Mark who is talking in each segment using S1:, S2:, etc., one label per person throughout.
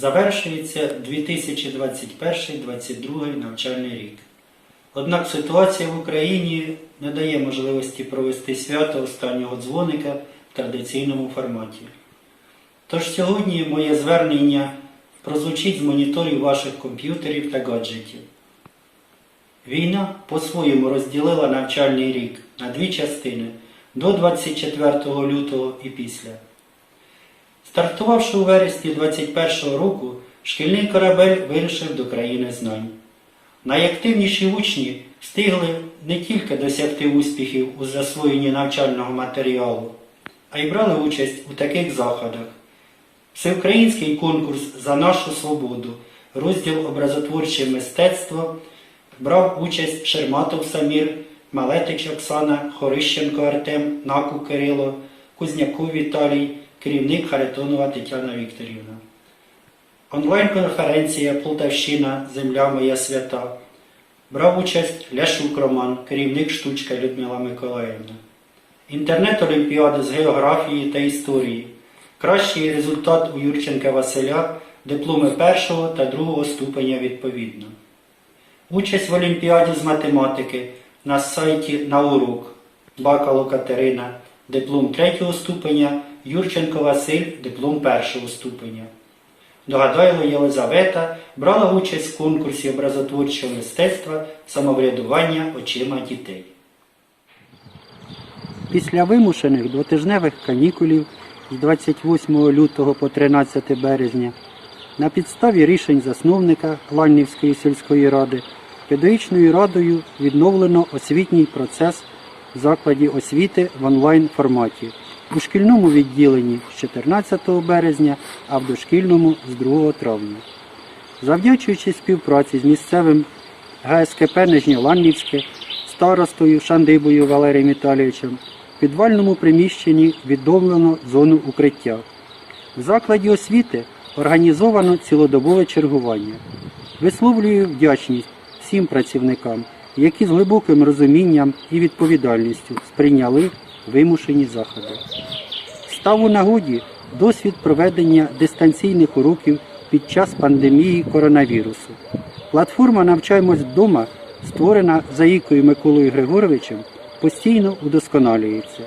S1: Завершується 2021-2022 навчальний рік. Однак ситуація в Україні не дає можливості провести свято останнього дзвоника в традиційному форматі. Тож сьогодні моє звернення прозвучить з моніторів ваших комп'ютерів та гаджетів. Війна по-своєму розділила навчальний рік на дві частини до 24 лютого і після. Стартувавши у вересні 21 року, шкільний корабель вирушив до країни знань. Найактивніші учні встигли не тільки досягти успіхів у засвоєнні навчального матеріалу, а й брали участь у таких заходах. Всеукраїнський конкурс за нашу свободу, розділ образотворче мистецтво брав участь Шерматов Самір, Малетич Оксана, Хорищенко Артем, Наку Кирило, Кузняков Віталій, керівник Харитонова Тетяна Вікторівна. Онлайн-конференція Полтавщина Земля моя свята. Брав участь Ляшук Роман, керівник штучка Людмила Миколаївна. Інтернет-олімпіади з географії та історії. Кращий результат у Юрченка Василя, дипломи першого та другого ступеня відповідно. Участь в Олімпіаді з математики на сайті на урок Бакало Катерина, диплом третього ступеня, Юрченко Василь, диплом першого ступеня. Догадайло Єлизавета брала участь в конкурсі образотворчого мистецтва самоврядування очима дітей. Після вимушених двотижневих канікулів з 28 лютого по 13 березня на підставі рішень засновника Ланнівської сільської ради педагогічною радою відновлено освітній процес в закладі освіти в онлайн форматі у шкільному відділенні з 14 березня, а в дошкільному з 2 травня. Завдячуючи співпраці з місцевим ГСКП Нижньоланнівське, старостою Шандибою Валерієм Віталійовичем, в підвальному приміщенні відновлено зону укриття. В закладі освіти організовано цілодобове чергування. Висловлюю вдячність всім працівникам, які з глибоким розумінням і відповідальністю сприйняли вимушені заходи. Став у нагоді досвід проведення дистанційних уроків під час пандемії коронавірусу. Платформа Навчаємось вдома, створена Заїкою Миколою Григоровичем, постійно удосконалюється.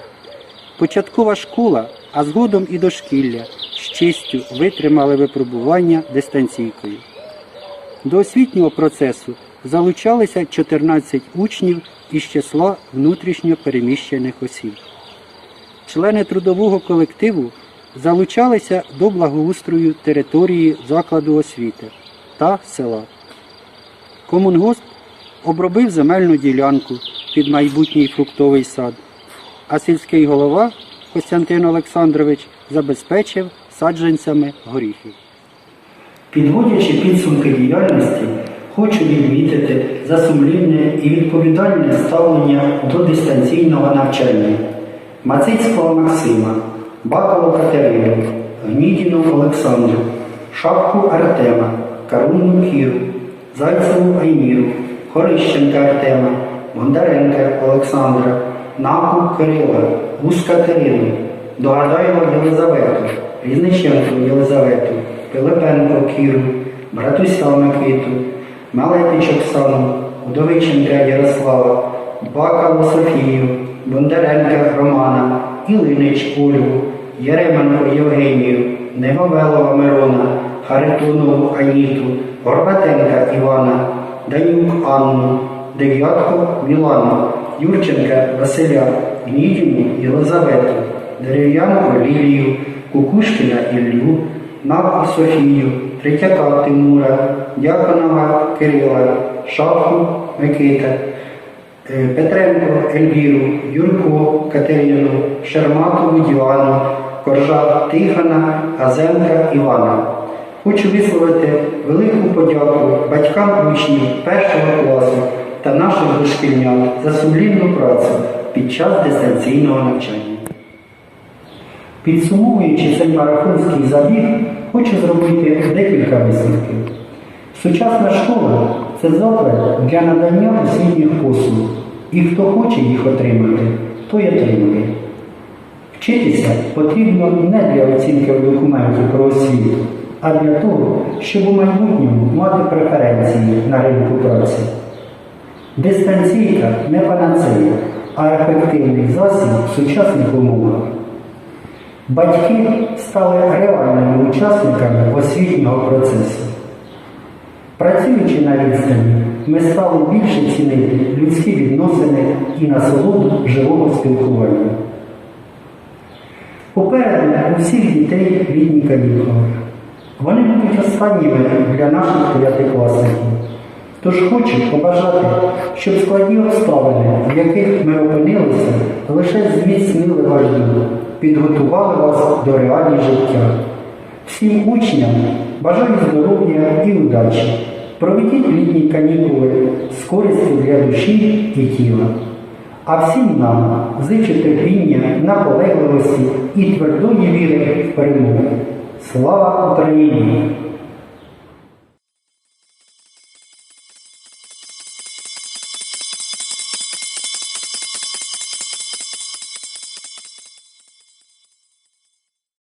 S1: Початкова школа, а згодом і дошкілля з честю витримали випробування дистанційкою. До освітнього процесу залучалися 14 учнів із числа внутрішньо переміщених осіб. Члени трудового колективу залучалися до благоустрою території закладу освіти та села. Комунгосп обробив земельну ділянку під майбутній фруктовий сад, а сільський голова Костянтин Олександрович забезпечив саджанцями горіхів. Підводячи підсумки діяльності, хочу відмітити за сумлінне і відповідальне ставлення до дистанційного навчання Мацицького Максима, Бакалу Катерину, Гнідіну Олександру, Шапку Артема, Каруну Кіру, Зайцеву Айміру, Хорищенка Артема, Бондаренка Олександра, Наку Кирила, Гус Катерину, Догадайло Єлизавету, Різниченко Єлизавету, Пилипенко Кіру, Братуся Микиту, Малетич Оксану, Удовиченка Ярослава, Бакалу Софію, Бондаренка Романа, Ілинич Ольгу, Єременко Євгенію, Неговелова Мирона, Харитонову Аніту, Горбатенка Івана, Данюк Анну, Дев'ятку Мілану, Юрченка Василя, Гнідіну Єлизавету, Дерев'янку Лілію, Кукушкіна Іллю, Навку Софію, Третяка Тимура, Дяконова Кирила, Шапку Микита, Петренко Ельвіру, Юрко Катерину, Шерматову Діану, Коржа Тихона, Газенка Івана. Хочу висловити велику подяку батькам учнів першого класу та наших дошкільнят за сумлінну працю під час дистанційного навчання. Підсумовуючи цей марафонський забіг, хочу зробити декілька висновків. Сучасна школа це заклад для надання освітніх послуг, і хто хоче їх отримати, той отримує. Вчитися потрібно не для оцінки документів про освіту, а для того, щоб у майбутньому мати преференції на ринку праці. Дистанційка не панацея, а ефективний засіб в сучасних умовах. Батьки стали реальними учасниками освітнього процесу. Працюючи на відстані, ми стали більше цінити людські відносини і насолоду живого спілкування. Попереду у всіх дітей літні канікули. Вони будуть останніми для наших дев'ятикласників. Тож хочу побажати, щоб складні обставини, в яких ми опинилися, лише зміцнили ваш дух, підготували вас до реалій життя. Всім учням бажаю здоров'я і удачі. Проведіть літні канікули з користю для душі і тіла. А всім нам зичу терпіння, наполегливості і твердої віри в перемогу. Слава Україні!